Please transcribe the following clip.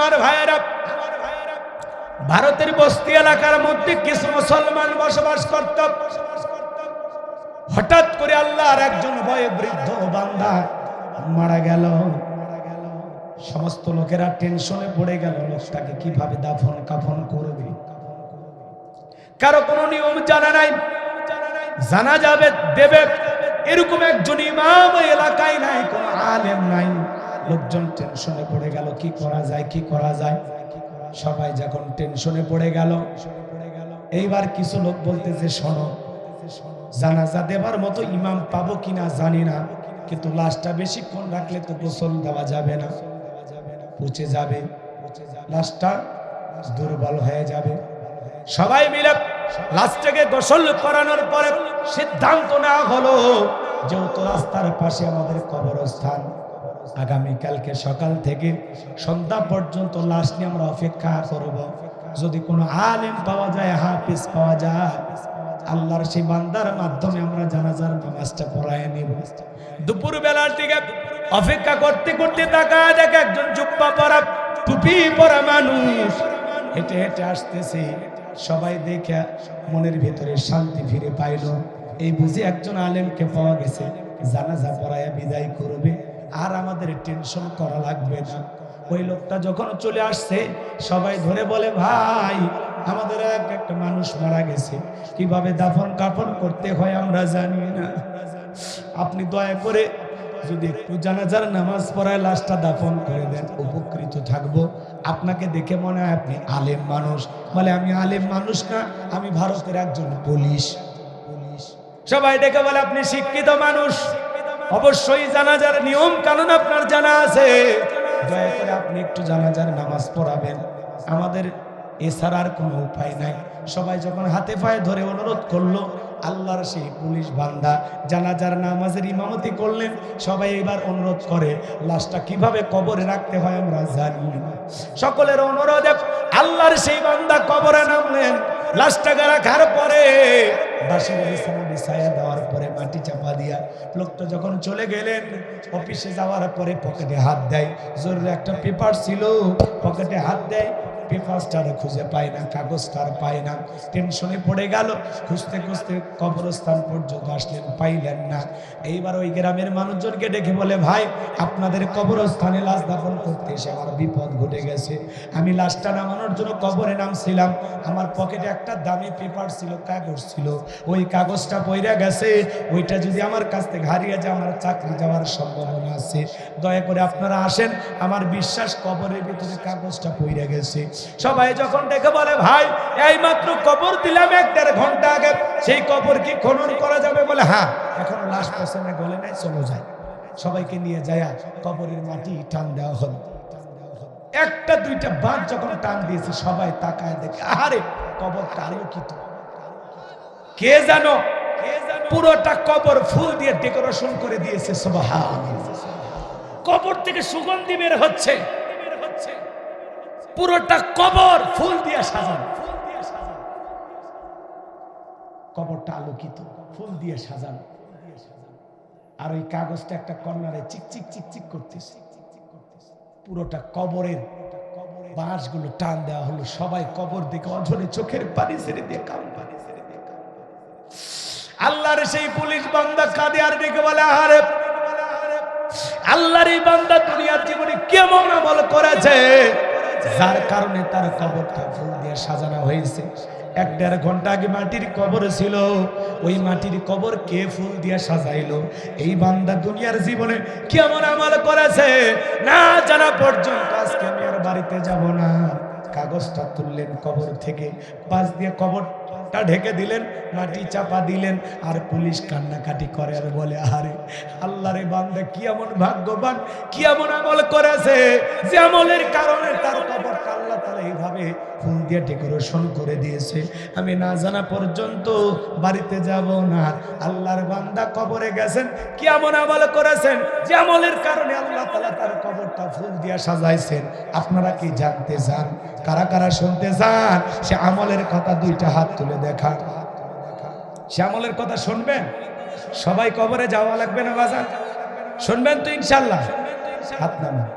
আমার ভাইয়েরা, ভারতের বস্তি এলাকার মধ্যে কিছু মুসলমান বসবাস করত। হঠাৎ করে আল্লাহর একজন বয়ে বৃদ্ধ বান্দা মারা গেল। সমস্ত লোকেরা টেনশনে পড়ে গেল, লোকটাকে কীভাবে দাফন কাফন করবে? কারও কোনো নিয়ম জানা নাই, জানা যাবে, দেবে। এরকম একজন ইমাম এলাকায় নাই, কোন আলেম নাই। লোকজন টেনশনে পড়ে গেল, কি করা যায়, কি করা যায়? সবাই যখন টেনশনে পড়ে গেল, এইবার কিছু লোক বলতেছে শোনো, জানাজা দেবার মতো ইমাম পাবো কিনা জানি না, কিন্তু লাশটা বেশিক্ষণ রাখলে তো গোসল দেওয়া যাবে না। পচে যাবে, লাশটা দুর্বল হয়ে যাবে। সবাই মিলে লাশটাকে গোসল করানোর পরে সিদ্ধান্ত নেওয়া হলো যেহেতু রাস্তার পাশে আমাদের কবরস্থান। আগামীকালকে সকাল থেকে সন্ধ্যা পর্যন্ত লাশ নিয়ে আমরা অপেক্ষা করব। যদি কোনো আলেম পাওয়া যায়, হাফিজ পাওয়া যায়, আল্লাহর সেই বান্দার মাধ্যমে আমরা জানাজার নামাজটা পড়ায় নিব। দুপুর বেলার দিকে অপেক্ষা করতে করতে তাকায় দেখ একজন জুব্বা পরা টুপি পরা মানুষ হেঁটে হেঁটে আসতেছে। সবাই দেখে মনের ভিতরে শান্তি ফিরে পাইল। এই বুঝি একজন আলেমকে পাওয়া গেছে, জানাজা পড়ায় বিদায় করবে, আর আমাদের টেনশন করা লাগবে না। ওই লোকটা যখন চলে আসছে, সবাই ধরে বলে, ভাই, আমাদের এক একটা মানুষ মারা গেছে। কীভাবে দাফন কাফন করতে হয় আমরা জানি না। আপনি দয়া করে যদি একটু জানাজার নামাজ পড়ায় লাশটা দাফন করে দেন, উপকৃত থাকব। আপনাকে দেখে মনে হয় আপনি আলেম মানুষ। বলে, আমি আলেম মানুষ না, আমি ভারতের একজন পুলিশ। পুলিশ। সবাই ডেকে বলে, আপনি শিক্ষিত মানুষ। অবশ্যই জানাজার নিয়ম কানুন আপনার জানা আছে। দয়া করে আপনি একটু জানাজার নামাজ পড়াবেন। আমাদের এছাড়া আর কোনো উপায় নাই। সবাই যখন হাতে পায়ে ধরে অনুরোধ করল আল্লাহর সেই পুলিশ বান্দা জানাজার নামাজের ইমামতি করলেন, সবাই এবার অনুরোধ করে, লাশটা কীভাবে কবরে রাখতে হয় আমরা জানি না। সকলের অনুরোধে, আল্লাহর সেই বান্দা কবরে নামলেন লাশটাকে রাখার পরে বিছায়া দেওয়ার পরে মাটি চাপা দিয়া লোকটা যখন চলে গেলেন, অফিসে যাওয়ার পরে পকেটে হাত দেয়, জরুরি একটা পেপার ছিল, পকেটে হাত দেয় পেপারসটার খুঁজে পায় না, কাগজটার পায় না। টেনশনে পড়ে গেল, খুঁজতে খুঁজতে কবরস্থান পর্যন্ত আসলেন, পাইলেন না। এইবার ওই গ্রামের মানুষজনকে ডেকে বলে, ভাই, আপনাদের কবরস্থানে লাশ দাফন করতে এসে আমার বিপদ ঘটে গেছে। আমি লাশটা নামানোর জন্য কবরে নামছিলাম। আমার পকেটে একটা দামি পেপার ছিল, কাগজ ছিল। ওই কাগজটা পইরা গেছে। ওইটা যদি আমার কাছ থেকে হারিয়ে যায়, আমার চাকরি যাওয়ার সম্ভাবনা আছে। দয়া করে আপনারা আসেন, আমার বিশ্বাস কবরের ভিতরে কাগজটা পইরা গেছে। সবাই যখন ডেকে বলে, ভাই এই মাত্র কবর দিলাম এক দেড় ঘণ্টা আগে, সেই কবর কি খনন করা যাবে? বলে হ্যাঁ এখন লাশ পেছনে গলে নাই, চলো যায় সবাইকে নিয়ে যায় কবরের মাটি টান দেওয়া হলো। একটা, দুইটা বাঁধ যখন টান দিয়েছে, সবাই তাকায় দেখে, আরে কবরটা আলোকিত কে জানো, পুরোটা কবর ফুল দিয়ে ডেকোরেশন করে দিয়েছে সুবহান কবর থেকে সুগন্ধি বের হচ্ছে। পুরোটা কবর ফুল দিয়ে সাজানো। কবরটা আলোকিত। ফুল দিয়ে সাজানো। আর ওই কাগজটা একটা কর্নারে চিকচিক চিকচিক করতেছে। পুরোটা কবরের বাঁশগুলো টান দেওয়া হলো। সবাই কবর দেখে অঝরে চোখের পানি ছেড়ে দিয়ে কাম পানি ছেড়ে দিয়ে আল্লাহর সেই পুলিশ বান্দা কাঁদে আর ডেকে বলে, আহারে, আল্লাহর এই বান্দা দুনিয়ার জীবনে কেমন আমল করেছে? যার কারণে তার কবরটা ফুল দিয়ে সাজানো হয়েছে। এক দেড় ঘণ্টা আগে মাটির কবর ছিল। ওই মাটির কবর কে ফুল দিয়ে সাজাইলো? এই বান্দা দুনিয়ার জীবনে কেমন আমল করেছে? না জানা পর্যন্ত আজকে আমি আর বাড়িতে যাব না। কাগজটা তুললেন কবর থেকে। পাশ দিয়ে কবরটা ঢেকে দিলেন, মাটি চাপা দিলেন, আর পুলিশ কান্নাকাটি করে আর বলে আরে আল্লাহ রে বান্দা কি এমন ভাগ্যবান, কি এমন আমল করেছে যে আমলের কারণে তার কবরটা আল্লাহ তালা এইভাবে ফুল দিয়ে ডেকোরেশন করে দিয়েছে। আমি না জানা পর্যন্ত বাড়িতে যাব না। আল্লাহর বান্দা কবরে গেছেন, কি এমন আমল করেছেন যে আমলের কারণে আল্লাহ তালা তার কবরটা ফুল দিয়ে সাজাইছেন। আপনারা কি জানতে চান? কারা কারা শুনতে চান? সে আমলের কথা দুইটা হাত তুলে দেখান। সে আমলের কথা শুনবেন? সবাই কবরে যাওয়া লাগবে না বাজার শুনবেন তো ইনশাল্লাহ হাত নামান।